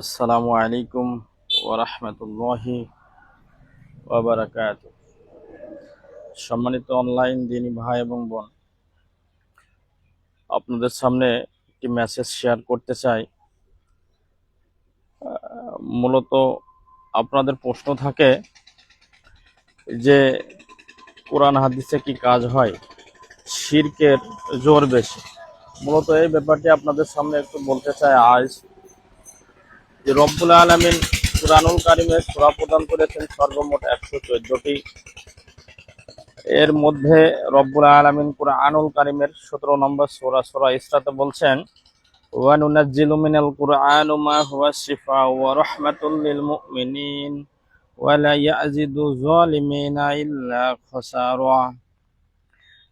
আসসালামু আলাইকুম ওরহমতুল্লাহি ওবরাকাত সম্মানিত অনলাইন দিনী ভাই এবং বোন, আপনাদের সামনে একটি মেসেজ শেয়ার করতে চাই। মূলত আপনাদের প্রশ্ন থাকে যে, কোরআন হাদিসে কি কাজ হয়? শিরকের জোর বেশি। মূলত এই ব্যাপারটি আপনাদের সামনে একটু বলতে চাই। আজ যে রব্বুল আলমিন কুরআনুল কারিমের সূরা প্রদান করেছেন সর্বমোট একশো চোদ্দটি। এর মধ্যে রব্বুল আলমিন কুরআনুল কারিমের সতেরো নম্বর সোরা সোরা ইসরাতে বলছেন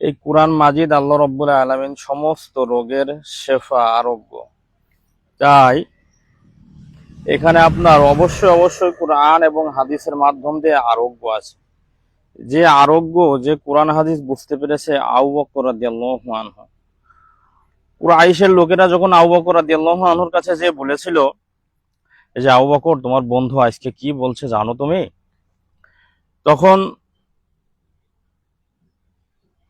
এই কুরআন মাজিদ আল্লাহ রব্বুল আলমিন সমস্ত রোগের শেফা আরোগ্য। তাই এখানে আপনার অবশ্যই অবশ্যই কোরআন এবং হাদিসের মাধ্যম দিয়ে আরোগ্য আছে। যে আরোগ্য, যে কোরআন হাদিস বুঝতে পেরেছে আউ বকর রাদিয়াল্লাহু আনহু। কুরাইশের লোকেরা যখন আউ বকর রাদিয়াল্লাহু আনহুর কাছে যে বলেছিল যে আউ বকর, তোমার বন্ধু আজকে কি বলছে জানো তুমি? তখন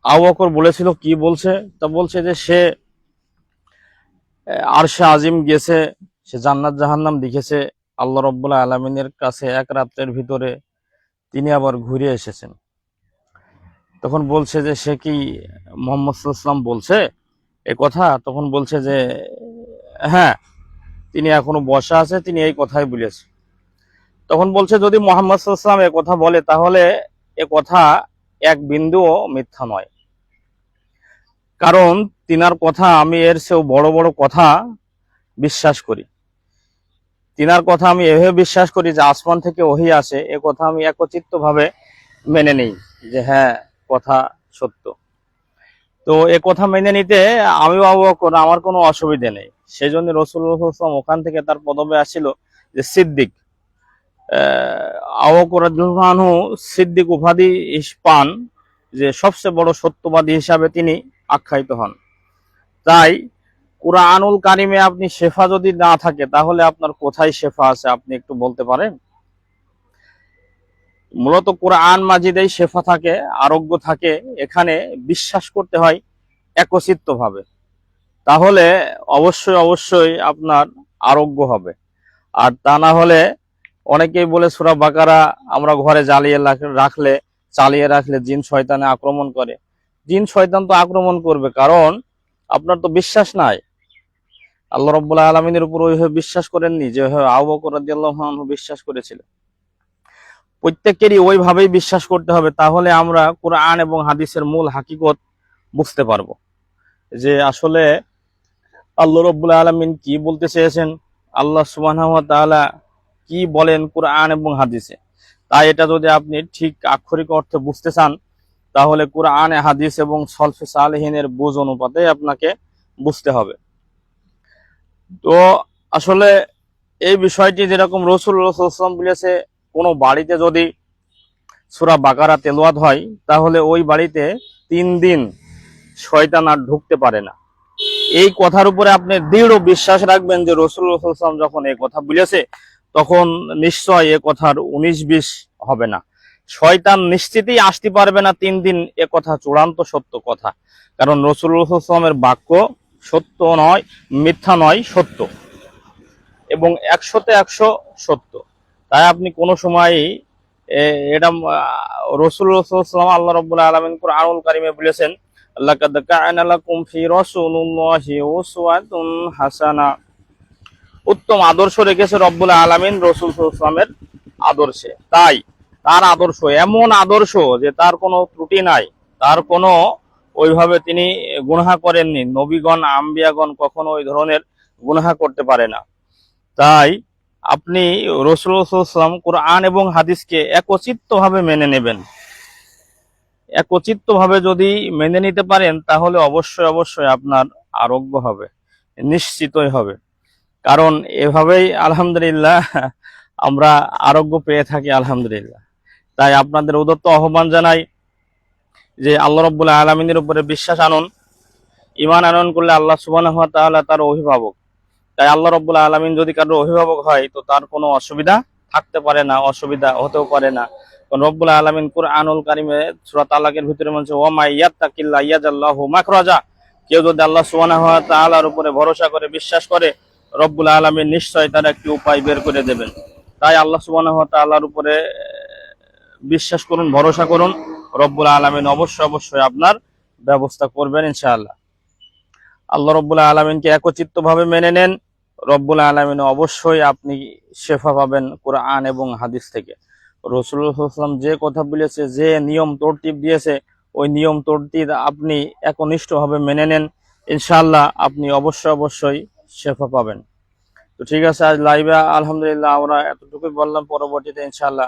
আউ বকর বলেছিল, কি বলছে? তা বলছে যে সে আরশে আজিম গেছে সে জান্নাত জাহান্নাম দেখেছে আল্লাহ রব্বুল্লাহ আলমিনের কাছে এক রাত্রের ভিতরে তিনি আবার ঘুরে এসেছেন। তখন বলছে যে, সে কি মোহাম্মদ বলছে? এ কথা? তখন বলছে যে হ্যাঁ তিনি এখনও বসা আছে, তিনি এই কথাই বলেছে। তখন বলছে, যদি মোহাম্মদ ইসলাম এ কথা বলে, তাহলে এ কথা এক বিন্দুও মিথ্যা নয়। কারণ তিনার কথা আমি এর সেও বড় বড় কথা বিশ্বাস করি। তিনার কথা আমি এভাবে বিশ্বাস করি যে আসমান থেকে ওহি আসে, এ কথা আমি একচিত্ত ভাবে মেনে নেই যে হ্যাঁ কথা সত্য। তো এ কথা মেনে নিতে আমিও আবু বকর আমার কোনো অসুবিধে নেই। সেই জন্য রসুল্লাহাম ওখান থেকে তার পদবে আসছিল যে সিদ্দিক। আবকরানহু সিদ্দিক উপাধি পান যে সবচেয়ে বড় সত্যবাদী হিসাবে তিনি আখ্যায়িত হন। তাই কুরআনুল কারিমে আপনি শেফা যদি না থাকে, তাহলে আপনার কোথায় শেফা আছে? আপনি একটু বলতে পারেন? মূলত কোরআন মাজিদেই শেফা থাকে, আরোগ্য থাকে। এখানে বিশ্বাস করতে হয় একচিত্ত ভাবে তাহলে অবশ্যই অবশ্যই আপনার আরোগ্য হবে। আর তা না হলে অনেকেই বলে, সুরা বাকারা আমরা ঘরে জ্বালিয়ে রাখলে, চালিয়ে রাখলে জিন শয়তানে আক্রমণ করে। জিন শয়তান তো আক্রমণ করবে, কারণ আপনার তো বিশ্বাস নাই। আল্লাহ রব্বুল্লাহ আলমিনের উপর ওইভাবে বিশ্বাস করেননি, যে আবু বকর রাদিয়াল্লাহু আনহু বিশ্বাস করেছিল। প্রত্যেকেরই ওইভাবেই বিশ্বাস করতে হবে, তাহলে আমরা কোরআন এবং হাদিসের মূল হাকিকত বুঝতে পারব। যে আসলে আল্লাহ রব্বুল্লাহ আলমিন কি বলতে চেয়েছেন, আল্লাহ সুবহানাহু ওয়া তাআলা কি বলেন কোরআন এবং হাদিসে? তাই এটা যদি আপনি ঠিক আক্ষরিক অর্থে বুঝতে চান, তাহলে কোরআন, হাদিস এবং সলফে সালেহিনের বুঝ অনুপাতে আপনাকে বুঝতে হবে। তো আসলে এই বিষয়টি যেরকম রসুল রসুলাম বলেছে, কোনো বাড়িতে যদি সুরা বাকারা তেলোয়াত হয়, তাহলে ওই বাড়িতে তিন দিন শয়তান আর ঢুকতে পারে না। এই কথার উপরে আপনি দৃঢ় বিশ্বাস রাখবেন যে রসুল রসুলাম যখন এই কথা বলেছে, তখন নিশ্চয় এ কথার উনিশ বিশ হবে না। শয়তান নিশ্চিতই আসতে পারবে না তিন দিন এ কথা চূড়ান্ত সত্য কথা। কারণ রসুল রসুলামের বাক্য সত্য নয়, মিথ্যা নয়, সত্য। এবং একশোতে একশো সত্য। তাই আপনি কোনো সময়ই এটা রসুল রসুলাম আল্লাহ রব্বুল্লাহ আলমিন আনুল কারিমে বলেছেন, লাকাদ কাআনা লাকুম ফি রাসূলিল্লাহি উসওয়াতুন হাসানা। উত্তম আদর্শ রেখেছে রব্বুল আলামিন রসুল ইসলামের আদর্শে। তাই তার আদর্শ এমন আদর্শ যে তার কোনো ত্রুটি নাই, তার কোনো ওইভাবে তিনি গুনহা করেননি। নবীগণ, আম্বিয়াগণ কখনো ওই ধরনের গুনহা করতে পারে না। তাই আপনি রসুল ইসলাম কোরআন এবং হাদিসকে একচিত্ত ভাবে মেনে নেবেন। একচিত্ত ভাবে যদি মেনে নিতে পারেন, তাহলে অবশ্যই অবশ্যই আপনার আরোগ্য হবে, নিশ্চিতই হবে। কারণ এভাবেই আলহামদুলিল্লাহ আমরা আরোগ্য পেয়ে থাকি, আলহামদুলিল্লাহ। তাই আপনাদের উদত্ত আহ্বান জানাই যে আল্লাহ রব্বুল্লাহ আলমিনের উপরে বিশ্বাস আনুন ইমান আনয়ন করলে আল্লাহ সুবাহ তাআলা তার অভিভাবক। তাই আল্লাহ রব্বুল আলমিন যদি কারোর অভিভাবক হয়, তো তার কোনো অসুবিধা থাকতে পারে না, অসুবিধা হতেও পারে না। কারণ রব্বুল আলমিন কুরআনুল কারিমে সূরা তালাকের ভিতরে বলছে ওমা ইয়াত্তাকিল্লা ইয়াজাল্লাহু মাখরাজা। কেউ যদি আল্লাহ সুবহানাহু ওয়া তাআলার উপরে ভরসা করে, বিশ্বাস করে, রব্বুল আলমিন নিশ্চয় তার একটি উপায় বের করে দেবেন। তাই আল্লাহ সুবহানাহু ওয়া তাআলার উপরে বিশ্বাস করুন, ভরসা করুন। রব্বুল আলমিন অবশ্যই অবশ্যই আপনার ব্যবস্থা করবেন ইনশাআল্লাহ। আল্লাহ রব্বুল আলমিনকে একচিত্তভাবে মেনে নেন। রব্বুল আলমিন অবশ্যই আপনি শেফা পাবেন কোরআন এবং হাদিস থেকে। রসুল্লাহাম যে কথা বলেছে, যে নিয়ম তরতিব দিয়েছে, ওই নিয়ম তরতিব আপনি একনিষ্ঠভাবে মেনে নেন। ইনশাল্লাহ আপনি অবশ্যই অবশ্যই শেফা পাবেন। তো ঠিক আছে, আজ লাইভে আলহামদুলিল্লাহ আমরা এতটুকুই বললাম। পরবর্তীতে ইনশাআল্লাহ